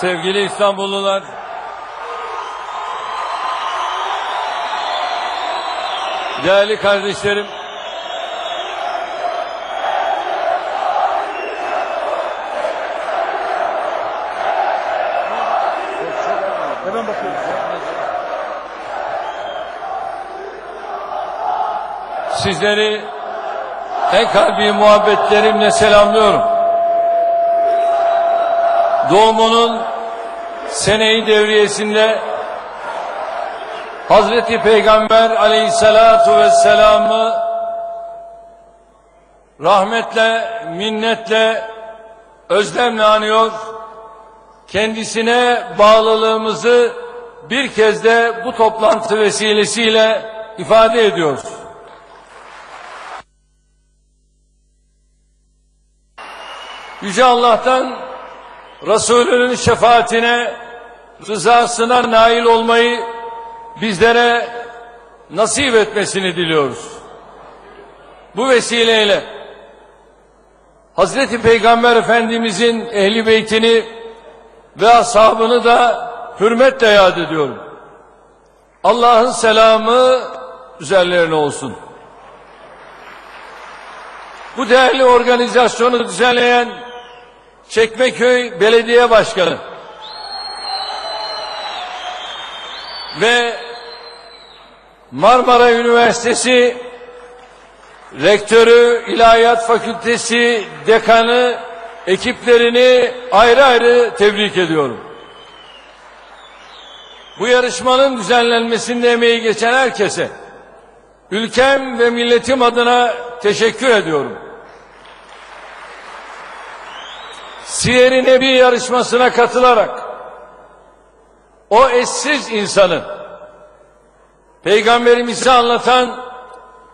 Sevgili İstanbullular, değerli kardeşlerim, sizleri en kalbi muhabbetlerimle selamlıyorum. Doğumunun seneyi devriyesinde Hazreti Peygamber aleyhissalatu vesselam'ı rahmetle, minnetle, özlemle anıyor. Kendisine bağlılığımızı bir kez de bu toplantı vesilesiyle ifade ediyoruz. Yüce Allah'tan Resulünün şefaatine, rızasına nail olmayı bizlere nasip etmesini diliyoruz. Bu vesileyle Hazreti Peygamber Efendimizin ehli beytini ve ashabını da hürmetle yad ediyorum. Allah'ın selamı üzerlerine olsun. Bu değerli organizasyonu düzenleyen Çekmeköy Belediye Başkanı ve Marmara Üniversitesi Rektörü, İlahiyat Fakültesi Dekanı ekiplerini ayrı ayrı tebrik ediyorum. Bu yarışmanın düzenlenmesinde emeği geçen herkese ülkem ve milletim adına teşekkür ediyorum. Siyer-i Nebi yarışmasına katılarak o eşsiz insanı peygamberimizi anlatan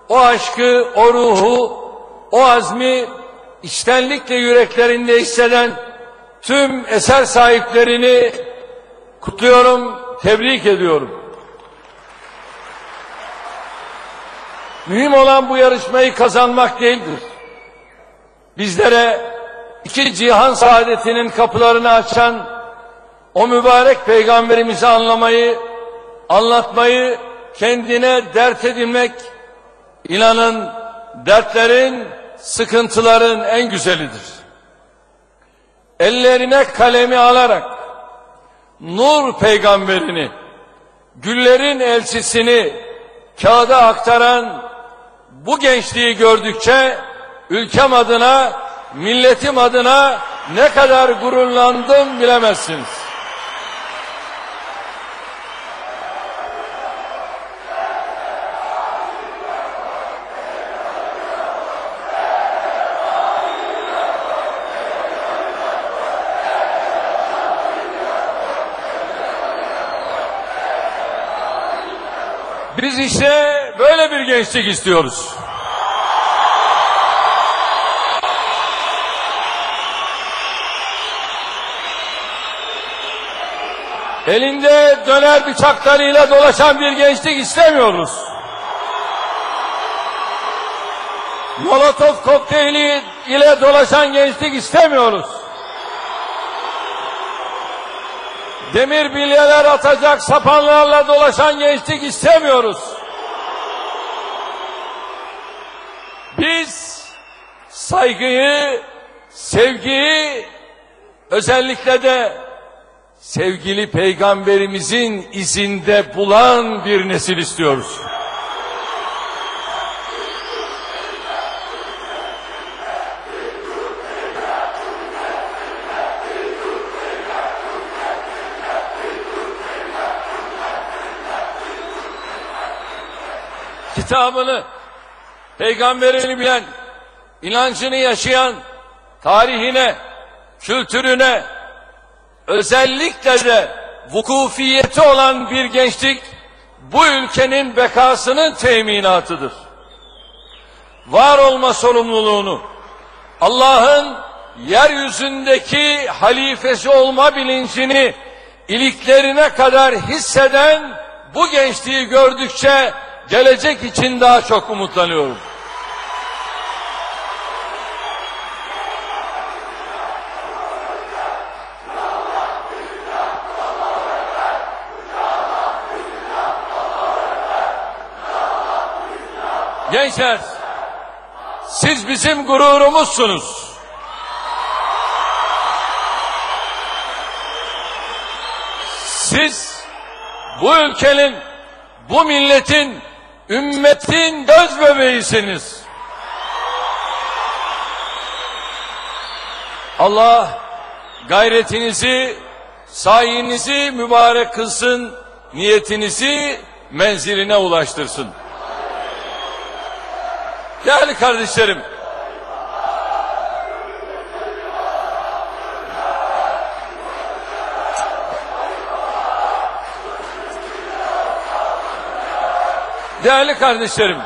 o aşkı, o ruhu, o azmi içtenlikle yüreklerinde hisseden tüm eser sahiplerini kutluyorum, tebrik ediyorum. Mühim olan bu yarışmayı kazanmak değildir. Bizlere iki cihan saadetinin kapılarını açan o mübarek peygamberimizi anlamayı, anlatmayı, kendine dert edinmek, inanın dertlerin, sıkıntıların en güzelidir. Ellerine kalemi alarak nur peygamberini, güllerin elçisini kağıda aktaran bu gençliği gördükçe ülkem adına, milletim adına ne kadar gururlandım bilemezsiniz. Biz işte böyle bir gençlik istiyoruz. Elinde döner bıçaklarıyla dolaşan bir gençlik istemiyoruz. Molotov kokteyli ile dolaşan gençlik istemiyoruz. Demir bilyeler atacak sapanlarla dolaşan gençlik istemiyoruz. Biz saygıyı, sevgiyi, özellikle de sevgili peygamberimizin izinde bulan bir nesil istiyoruz. kitabını, peygamberini bilen, inancını yaşayan, tarihine, kültürüne, özellikle de vukufiyeti olan bir gençlik, bu ülkenin bekasının teminatıdır. Var olma sorumluluğunu, Allah'ın yeryüzündeki halifesi olma bilincini iliklerine kadar hisseden bu gençliği gördükçe gelecek için daha çok umutlanıyorum. Gençler, siz bizim gururumuzsunuz. Siz bu ülkenin, bu milletin, ümmetin göz bebeğisiniz. Allah gayretinizi, sayenizi mübarek kılsın, niyetinizi menziline ulaştırsın. Değerli kardeşlerim, değerli kardeşlerim,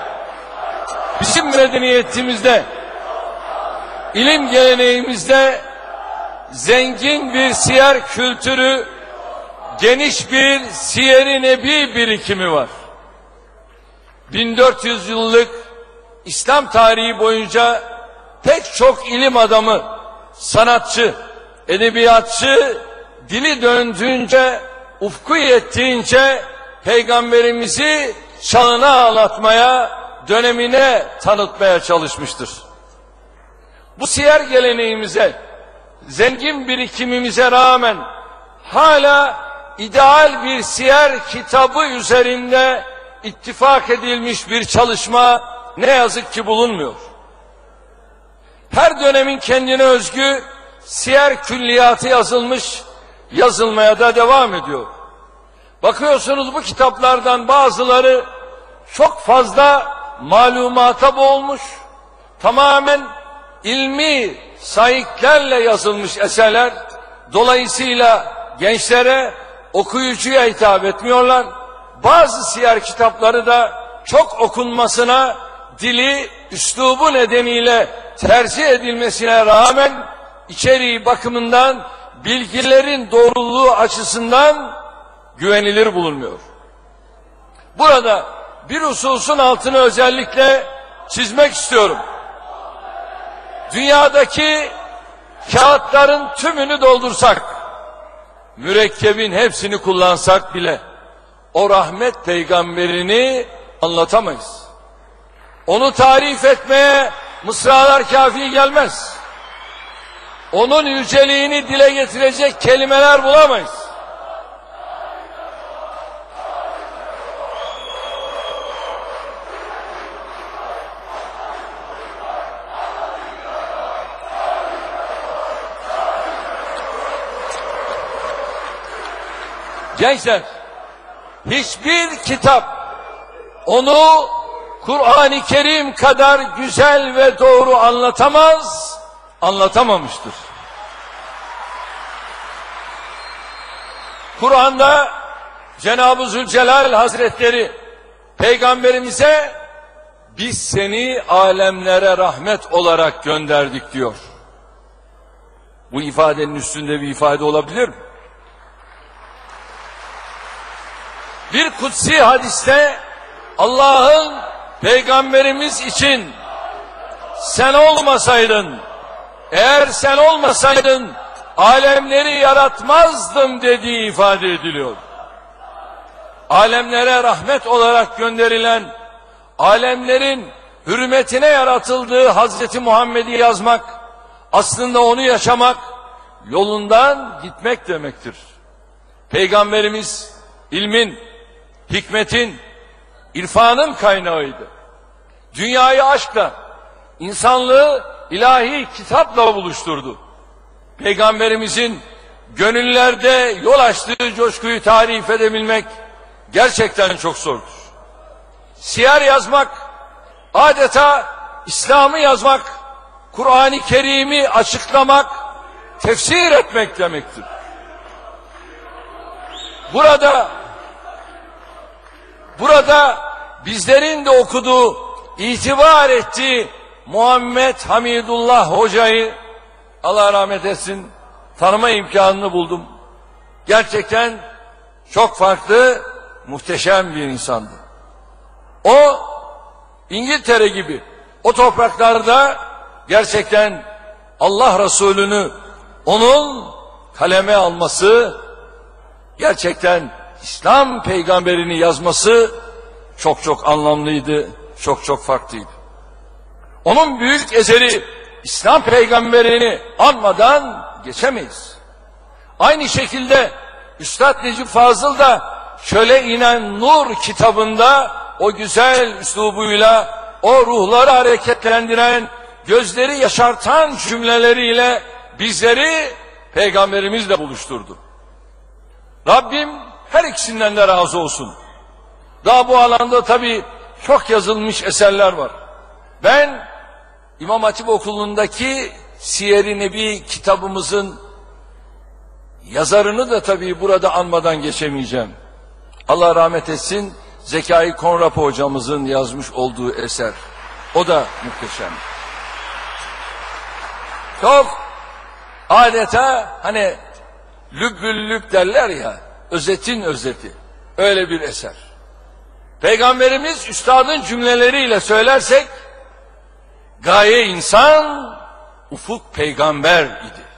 bizim medeniyetimizde, ilim geleneğimizde zengin bir siyer kültürü, geniş bir siyer-i nebi birikimi var. 1400 yıllık İslam tarihi boyunca pek çok ilim adamı, sanatçı, edebiyatçı, dili döndüğünce, ufku yettiğince peygamberimizi çağına ağlatmaya, dönemine tanıtmaya çalışmıştır. Bu siyer geleneğimize, zengin birikimimize rağmen hala ideal bir siyer kitabı üzerinde ittifak edilmiş bir çalışma ne yazık ki bulunmuyor. Her dönemin kendine özgü siyer külliyatı yazılmış, yazılmaya da devam ediyor. Bakıyorsunuz bu kitaplardan bazıları çok fazla malumata boğulmuş, tamamen ilmi sayıklarla yazılmış eserler, dolayısıyla gençlere, okuyucuya hitap etmiyorlar. Bazı siyer kitapları da çok okunmasına, dili, üslubu nedeniyle tercih edilmesine rağmen içeriği bakımından bilgilerin doğruluğu açısından güvenilir bulunmuyor. Burada bir hususun altını özellikle çizmek istiyorum. Dünyadaki kağıtların tümünü doldursak, mürekkebin hepsini kullansak bile o rahmet peygamberini anlatamayız. Onu tarif etmeye mısralar kafi gelmez. Onun yüceliğini dile getirecek kelimeler bulamayız. Gençler, hiçbir kitap onu Kur'an-ı Kerim kadar güzel ve doğru anlatamaz, anlatamamıştır. Kur'an'da Cenab-ı Zülcelal Hazretleri peygamberimize biz seni alemlere rahmet olarak gönderdik diyor. Bu ifadenin üstünde bir ifade olabilir mi? Bir kutsi hadiste Allah'ın peygamberimiz için sen olmasaydın, eğer sen olmasaydın alemleri yaratmazdım dediği ifade ediliyor. Alemlere rahmet olarak gönderilen, alemlerin hürmetine yaratıldığı Hazreti Muhammed'i yazmak, aslında onu yaşamak, yolundan gitmek demektir. Peygamberimiz ilmin, hikmetin, irfanın kaynağıydı. Dünyayı aşkla, insanlığı ilahi kitapla buluşturdu. Peygamberimizin gönüllerde yol açtığı coşkuyu tarif edebilmek gerçekten çok zordur. Siyer yazmak, adeta İslam'ı yazmak, Kur'an-ı Kerim'i açıklamak, tefsir etmek demektir. Burada Burada bizlerin de okuduğu, itibar ettiği Muhammed Hamidullah Hoca'yı Allah rahmet etsin tanıma imkanını buldum. Gerçekten çok farklı, muhteşem bir insandı. O İngiltere gibi o topraklarda gerçekten Allah Resulü'nü onun kaleme alması gerçekten İslam peygamberini yazması çok çok anlamlıydı, çok çok farklıydı. Onun büyük eseri İslam peygamberini anmadan geçemeyiz. Aynı şekilde Üstad Necip Fazıl da şöyle inen Nur kitabında o güzel üslubuyla o ruhları hareketlendiren, gözleri yaşartan cümleleriyle bizleri peygamberimizle buluşturdu. Rabbim her ikisinden de razı olsun. Daha bu alanda tabii çok yazılmış eserler var. Ben İmam Hatip Okulu'ndaki Siyer-i Nebi kitabımızın yazarını da tabii burada anmadan geçemeyeceğim. Allah rahmet etsin Zekai Konrapo hocamızın yazmış olduğu eser. O da muhteşem. Çok adeta hani lübbüllüb derler ya özetin özeti. Öyle bir eser. Peygamberimiz üstadın cümleleriyle söylersek gaye insan, ufuk peygamber idi.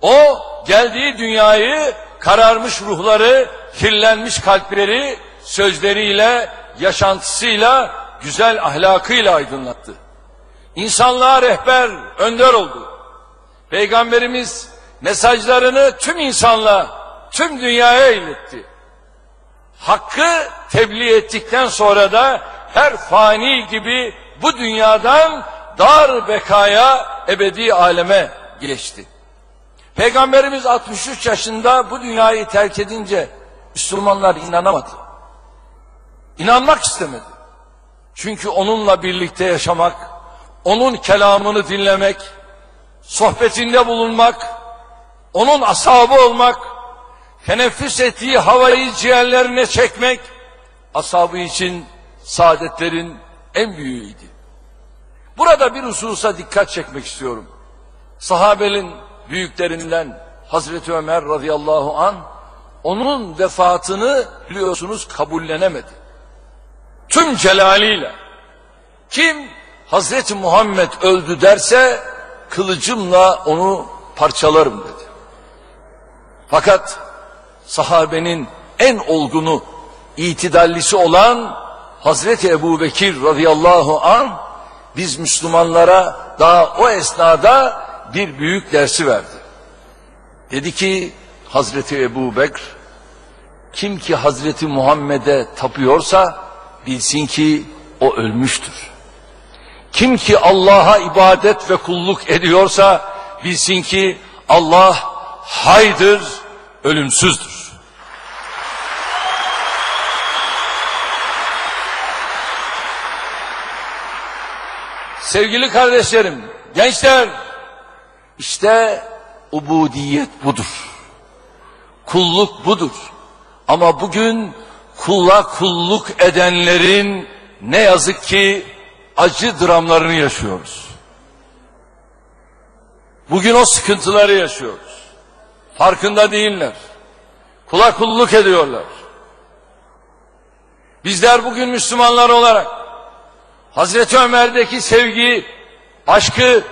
O geldiği dünyayı kararmış ruhları, kirlenmiş kalpleri sözleriyle, yaşantısıyla, güzel ahlakıyla aydınlattı. İnsanlığa rehber, önder oldu. Peygamberimiz mesajlarını tüm insanlığa, tüm dünyaya iletti. Hakkı tebliğ ettikten sonra da her fani gibi bu dünyadan dar bekaya ebedi aleme geçti. Peygamberimiz 63 yaşında bu dünyayı terk edince Müslümanlar inanamadı. İnanmak istemedi. Çünkü onunla birlikte yaşamak, onun kelamını dinlemek, sohbetinde bulunmak, onun ashabı olmak, teneffüs ettiği havayı ciğerlerine çekmek, ashabı için saadetlerin en büyüğüydü. Burada bir hususa dikkat çekmek istiyorum. Sahabenin büyüklerinden Hazreti Ömer radıyallahu an onun vefatını biliyorsunuz kabullenemedi. Tüm celaliyle kim Hazreti Muhammed öldü derse kılıcımla onu parçalarım dedi. Fakat sahabenin en olgunu itidallisi olan Hazreti Ebu Bekir radıyallahu an biz Müslümanlara daha o esnada bir büyük dersi verdi. Dedi ki Hazreti Ebu Bekir kim ki Hazreti Muhammed'e tapıyorsa bilsin ki o ölmüştür. Kim ki Allah'a ibadet ve kulluk ediyorsa bilsin ki Allah haydır, ölümsüzdür. Sevgili kardeşlerim, gençler, işte ubudiyet budur. Kulluk budur. Ama bugün kulla kulluk edenlerin ne yazık ki acı dramlarını yaşıyoruz. Bugün o sıkıntıları yaşıyoruz. Farkında değiller. Kula kulluk ediyorlar. Bizler bugün Müslümanlar olarak Hazreti Ömer'deki sevgi, aşkı,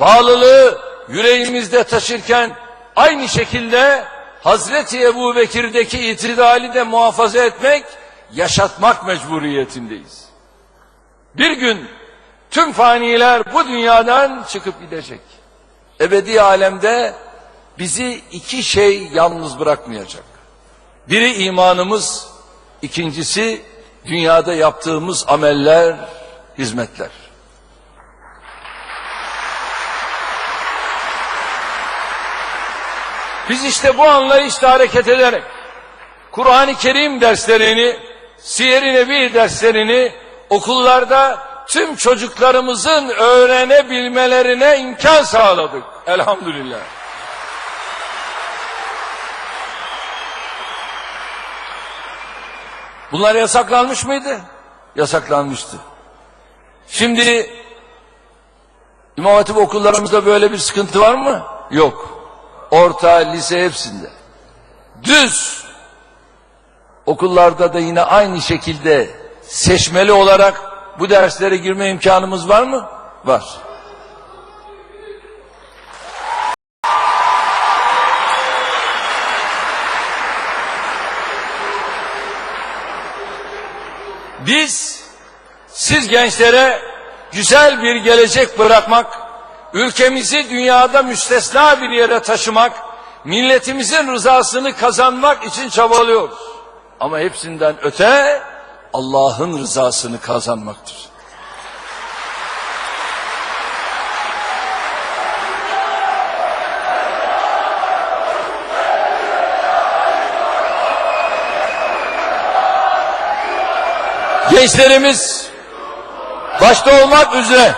bağlılığı yüreğimizde taşırken aynı şekilde Hazreti Ebu Bekir'deki itidali de muhafaza etmek, yaşatmak mecburiyetindeyiz. Bir gün tüm faniler bu dünyadan çıkıp gidecek. Ebedi alemde bizi iki şey yalnız bırakmayacak. Biri imanımız, ikincisi dünyada yaptığımız ameller, hizmetler. Biz işte bu anlayışla hareket ederek Kur'an-ı Kerim derslerini, Siyer-i Nebi derslerini okullarda tüm çocuklarımızın öğrenebilmelerine imkan sağladık. Elhamdülillah. Bunlar yasaklanmış mıydı? Yasaklanmıştı. Şimdi İmam Hatip okullarımızda böyle bir sıkıntı var mı? Yok. Orta, lise hepsinde. Düz okullarda da yine aynı şekilde seçmeli olarak bu derslere girme imkanımız var mı? Var. Biz siz gençlere güzel bir gelecek bırakmak, ülkemizi dünyada müstesna bir yere taşımak, milletimizin rızasını kazanmak için çabalıyoruz. Ama hepsinden öte Allah'ın rızasını kazanmaktır. Gençlerimiz başta olmak üzere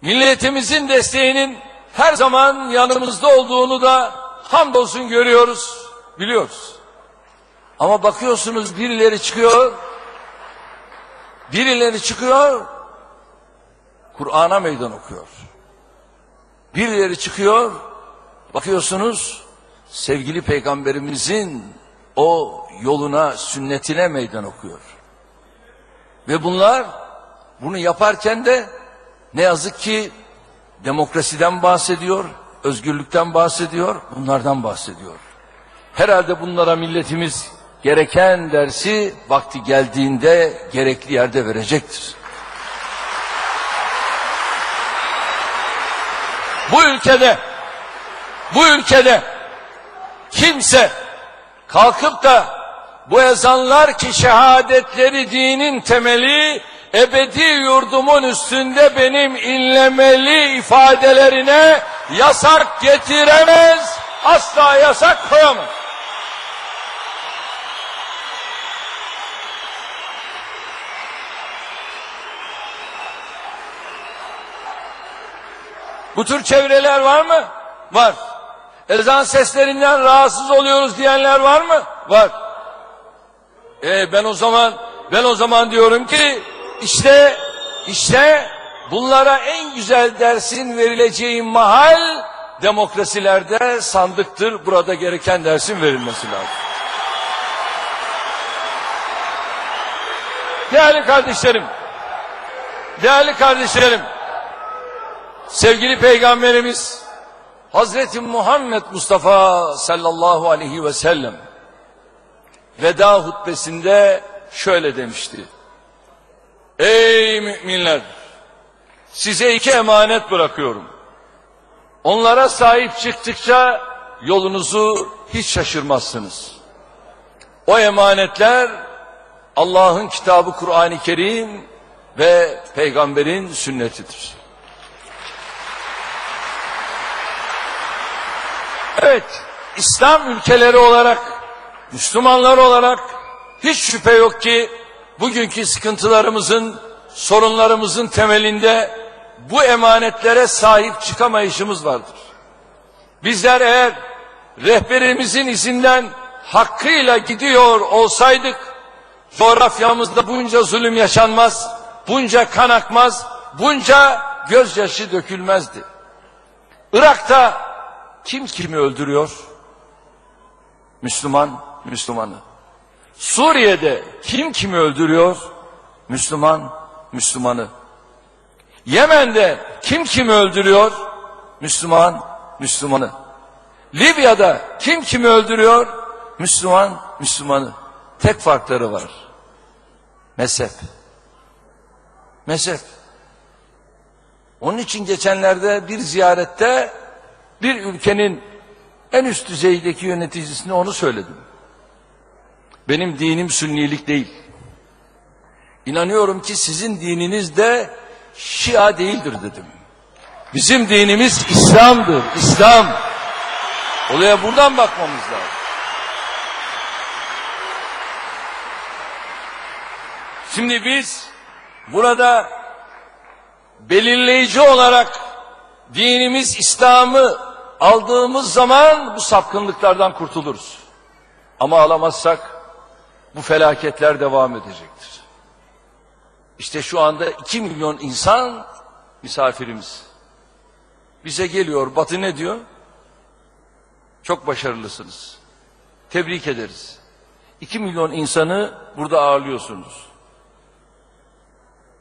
milletimizin desteğinin her zaman yanımızda olduğunu da hamdolsun görüyoruz, biliyoruz. Ama bakıyorsunuz birileri çıkıyor, birileri çıkıyor, Kur'an'a meydan okuyor. Birileri çıkıyor, bakıyorsunuz sevgili peygamberimizin o yoluna, sünnetine meydan okuyor. Ve bunlar bunu yaparken de ne yazık ki demokrasiden bahsediyor, özgürlükten bahsediyor, bunlardan bahsediyor. Herhalde bunlara milletimiz gereken dersi vakti geldiğinde gerekli yerde verecektir. Bu ülkede bu ülkede kimse kalkıp da bu ezanlar ki şehadetleri dinin temeli ebedi yurdumun üstünde benim inlemeli ifadelerine yasak getiremez, asla yasak koyamaz. Bu tür çevreler var mı? Var. Ezan seslerinden rahatsız oluyoruz diyenler var mı? Var. E ben o zaman ben o zaman diyorum ki işte işte bunlara en güzel dersin verileceği mahal demokrasilerde sandıktır. Burada gereken dersin verilmesi lazım. Değerli kardeşlerim, değerli kardeşlerim, sevgili peygamberimiz Hazreti Muhammed Mustafa sallallahu aleyhi ve sellem veda hutbesinde şöyle demişti. Ey müminler! Size iki emanet bırakıyorum. Onlara sahip çıktıkça yolunuzu hiç şaşırmazsınız. O emanetler Allah'ın kitabı Kur'an-ı Kerim ve peygamberin sünnetidir. Evet, İslam ülkeleri olarak, Müslümanlar olarak hiç şüphe yok ki bugünkü sıkıntılarımızın, sorunlarımızın temelinde bu emanetlere sahip çıkamayışımız vardır. Bizler eğer rehberimizin izinden hakkıyla gidiyor olsaydık, coğrafyamızda bunca zulüm yaşanmaz, bunca kan akmaz, bunca gözyaşı dökülmezdi. Irak'ta kim kimi öldürüyor? Müslüman, Müslümanı. Suriye'de kim kimi öldürüyor? Müslüman, Müslümanı. Yemen'de kim kimi öldürüyor? Müslüman, Müslümanı. Libya'da kim kimi öldürüyor? Müslüman, Müslümanı. Tek farkları var. Mezhep. Mezhep. Onun için geçenlerde bir ziyarette bir ülkenin en üst düzeydeki yöneticisine onu söyledim. Benim dinim sünnilik değil. İnanıyorum ki sizin dininiz de Şia değildir dedim. Bizim dinimiz İslam'dır, İslam. Olaya buradan bakmamız lazım. Şimdi biz burada belirleyici olarak dinimiz İslam'ı aldığımız zaman bu sapkınlıklardan kurtuluruz. Ama alamazsak bu felaketler devam edecektir. İşte şu anda iki milyon insan misafirimiz. Bize geliyor, Batı ne diyor? Çok başarılısınız. Tebrik ederiz. İki milyon insanı burada ağırlıyorsunuz.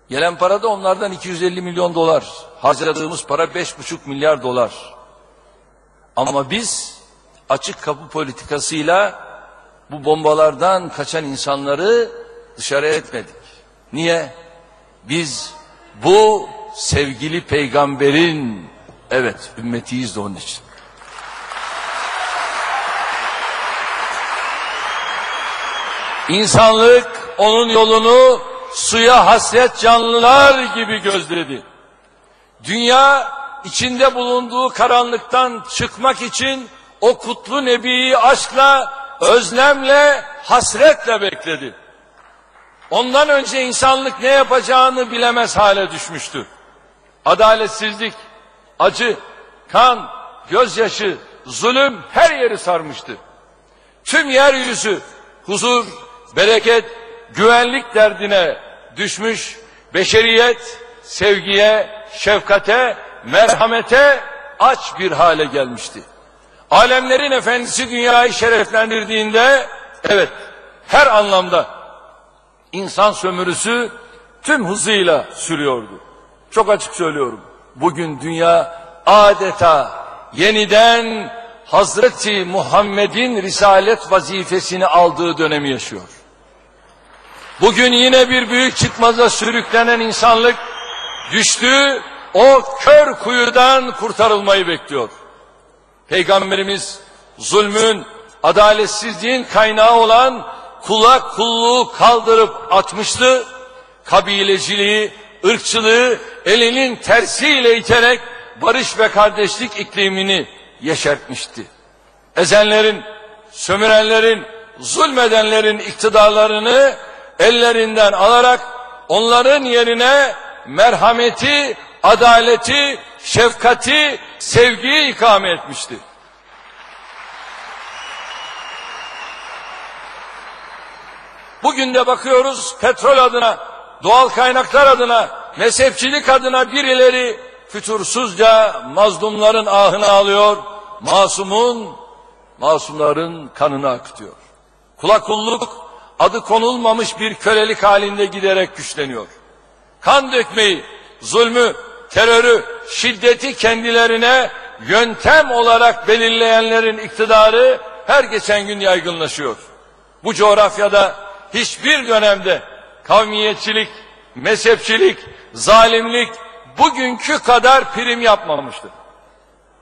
Gelen para da onlardan 250 milyon dolar. Harcadığımız para 5,5 milyar dolar. Ama biz açık kapı politikasıyla bu bombalardan kaçan insanları dışarı etmedik. Niye? Biz bu sevgili peygamberin evet ümmetiyiz de onun için. İnsanlık onun yolunu suya hasret canlılar gibi gözledi. Dünya içinde bulunduğu karanlıktan çıkmak için o kutlu nebiyi aşkla, özlemle, hasretle bekledi. Ondan önce insanlık ne yapacağını bilemez hale düşmüştü. Adaletsizlik, acı, kan, gözyaşı, zulüm her yeri sarmıştı. Tüm yeryüzü huzur, bereket, güvenlik derdine düşmüş, beşeriyet sevgiye, şefkate, merhamete aç bir hale gelmişti. Alemlerin efendisi dünyayı şereflendirdiğinde evet her anlamda insan sömürüsü tüm hızıyla sürüyordu. Çok açık söylüyorum. Bugün dünya adeta yeniden Hazreti Muhammed'in risalet vazifesini aldığı dönemi yaşıyor. Bugün yine bir büyük çıkmaza sürüklenen insanlık düştüğü o kör kuyudan kurtarılmayı bekliyor. Peygamberimiz zulmün, adaletsizliğin kaynağı olan kula kulluğu kaldırıp atmıştı. Kabileciliği, ırkçılığı elinin tersiyle iterek barış ve kardeşlik iklimini yeşertmişti. Ezenlerin, sömürenlerin, zulmedenlerin iktidarlarını ellerinden alarak onların yerine merhameti, adaleti, şefkati, sevgiyi ikame etmişti. Bugün de bakıyoruz petrol adına, doğal kaynaklar adına, mezhepçilik adına birileri fütursuzca mazlumların ahını alıyor, masumun, masumların kanını akıtıyor. Kula kulluk adı konulmamış bir kölelik halinde giderek güçleniyor. Kan dökmeyi, zulmü, terörü, şiddeti kendilerine yöntem olarak belirleyenlerin iktidarı her geçen gün yaygınlaşıyor. Bu coğrafyada hiçbir dönemde kavmiyetçilik, mezhepçilik, zalimlik bugünkü kadar prim yapmamıştır.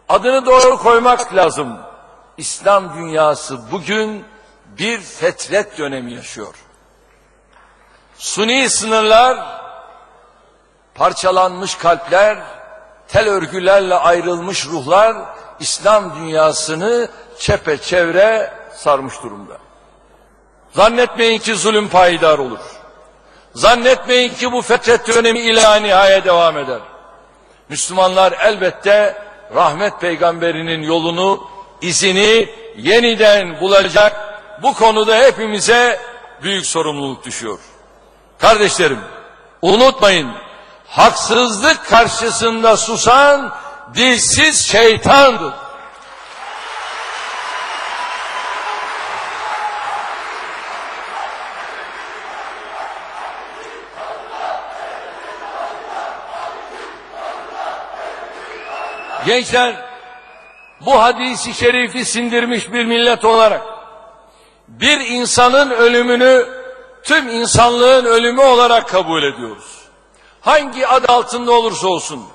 Adını doğru koymak lazım. İslam dünyası bugün bir fetret dönemi yaşıyor. Suni sınırlar, parçalanmış kalpler, tel örgülerle ayrılmış ruhlar İslam dünyasını çepeçevre sarmış durumda. Zannetmeyin ki zulüm payidar olur. Zannetmeyin ki bu fetret dönemi ila nihaya devam eder. Müslümanlar elbette rahmet peygamberinin yolunu, izini yeniden bulacak. Bu konuda hepimize büyük sorumluluk düşüyor. Kardeşlerim, unutmayın, haksızlık karşısında susan dilsiz şeytandır. Gençler bu hadisi şerifi sindirmiş bir millet olarak bir insanın ölümünü tüm insanlığın ölümü olarak kabul ediyoruz. Hangi ad altında olursa olsun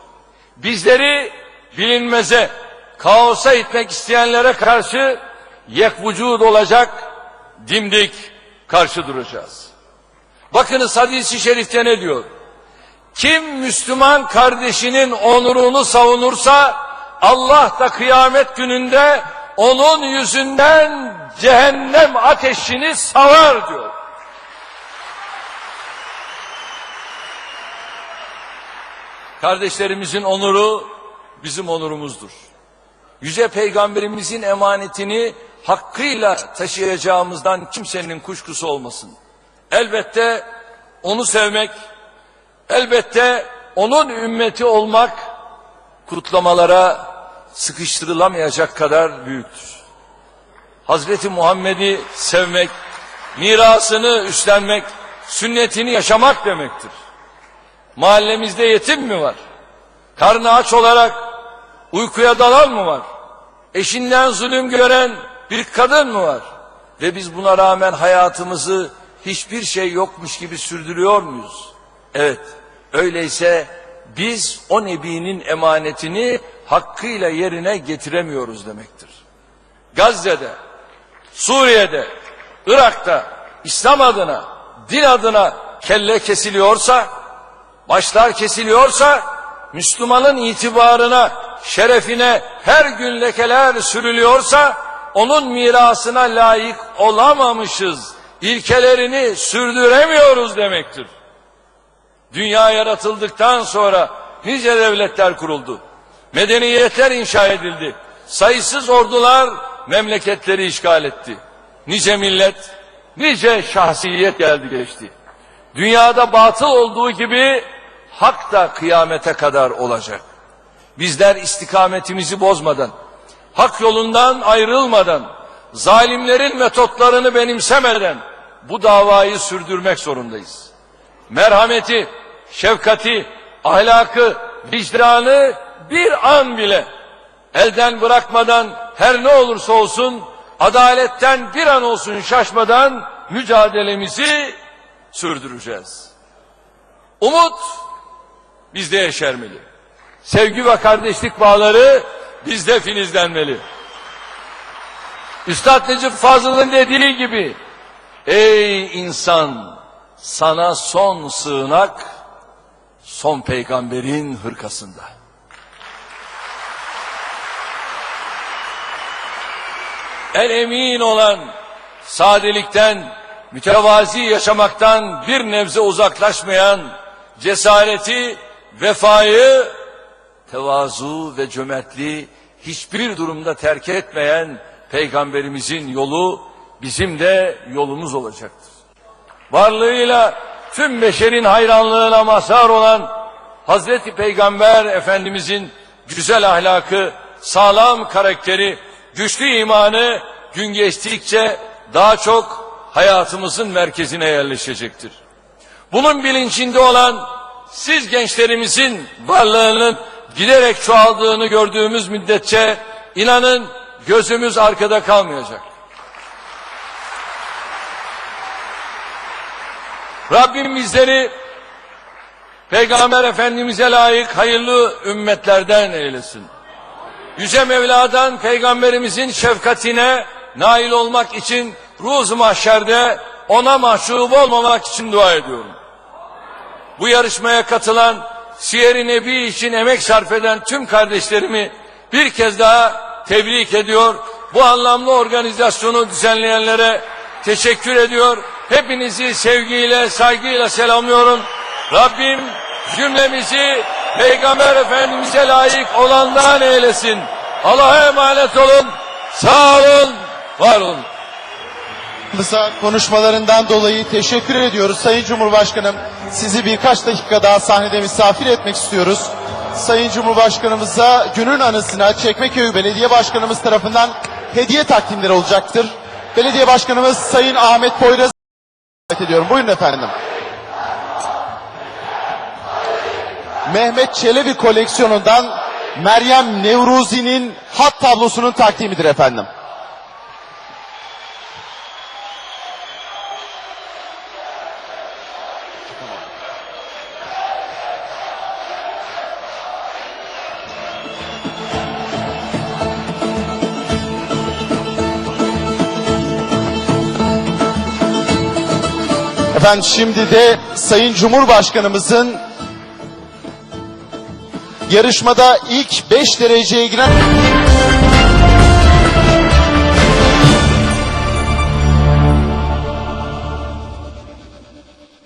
bizleri bilinmeze, kaosa itmek isteyenlere karşı yek vücud olacak dimdik karşı duracağız. Bakınız hadisi şerifte ne diyor? Kim Müslüman kardeşinin onurunu savunursa Allah da kıyamet gününde onun yüzünden cehennem ateşini savar diyor. Kardeşlerimizin onuru bizim onurumuzdur. Yüce Peygamberimizin emanetini hakkıyla taşıyacağımızdan kimsenin kuşkusu olmasın. Elbette onu sevmek, elbette onun ümmeti olmak kutlamalara sıkıştırılamayacak kadar büyüktür. Hazreti Muhammed'i sevmek, mirasını üstlenmek, sünnetini yaşamak demektir. Mahallemizde yetim mi var? Karnı aç olarak uykuya dalan mı var? Eşinden zulüm gören bir kadın mı var? Ve biz buna rağmen hayatımızı hiçbir şey yokmuş gibi sürdürüyor muyuz? Evet, öyleyse biz o Nebi'nin emanetini hakkıyla yerine getiremiyoruz demektir. Gazze'de, Suriye'de, Irak'ta, İslam adına, din adına kelle kesiliyorsa, başlar kesiliyorsa, Müslümanın itibarına, şerefine her gün lekeler sürülüyorsa, onun mirasına layık olamamışız, ilkelerini sürdüremiyoruz demektir. Dünya yaratıldıktan sonra nice devletler kuruldu. Medeniyetler inşa edildi. Sayısız ordular memleketleri işgal etti. Nice millet, nice şahsiyet geldi geçti. Dünyada batıl olduğu gibi hak da kıyamete kadar olacak. Bizler istikametimizi bozmadan, hak yolundan ayrılmadan, zalimlerin metotlarını benimsemeden bu davayı sürdürmek zorundayız. Merhameti, şefkati, ahlakı, vicdanı bir an bile elden bırakmadan her ne olursa olsun adaletten bir an olsun şaşmadan mücadelemizi sürdüreceğiz. Umut bizde yeşermeli. Sevgi ve kardeşlik bağları bizde filizlenmeli. Üstad Necip Fazıl'ın dediği gibi ey insan sana son sığınak son peygamberin hırkasında. En emin olan sadelikten, mütevazi yaşamaktan bir nebze uzaklaşmayan cesareti, vefayı, tevazu ve cömertliği hiçbir durumda terk etmeyen peygamberimizin yolu bizim de yolumuz olacaktır. Varlığıyla tüm beşerin hayranlığına mazhar olan Hazreti Peygamber Efendimizin güzel ahlakı, sağlam karakteri, güçlü imanı gün geçtikçe daha çok hayatımızın merkezine yerleşecektir. Bunun bilincinde olan siz gençlerimizin varlığının giderek çoğaldığını gördüğümüz müddetçe inanın gözümüz arkada kalmayacak. Rabbim bizleri Peygamber Efendimiz'e layık hayırlı ümmetlerden eylesin. Yüce Mevla'dan Peygamberimizin şefkatine nail olmak için ruz mahşerde ona mahcup olmamak için dua ediyorum. Bu yarışmaya katılan Siyer-i Nebi için emek sarf eden tüm kardeşlerimi bir kez daha tebrik ediyor. Bu anlamlı organizasyonu düzenleyenlere teşekkür ediyor. Hepinizi sevgiyle, saygıyla selamlıyorum. Rabbim cümlemizi Peygamber Efendimiz'e layık olandan eylesin. Allah'a emanet olun. Sağ olun, var olun. Kısa konuşmalarından dolayı teşekkür ediyoruz. Sayın Cumhurbaşkanım sizi birkaç dakika daha sahnede misafir etmek istiyoruz. Sayın Cumhurbaşkanımıza günün anısına Çekmeköy Belediye Başkanımız tarafından hediye takdimleri olacaktır. Belediye Başkanımız Sayın Ahmet Poyraz ediyorum. Buyurun efendim. Mehmet Çelebi koleksiyonundan Meryem Nevruzi'nin hat tablosunun takdimidir efendim. Efendim şimdi de Sayın Cumhurbaşkanımızın yarışmada ilk 5 dereceye giren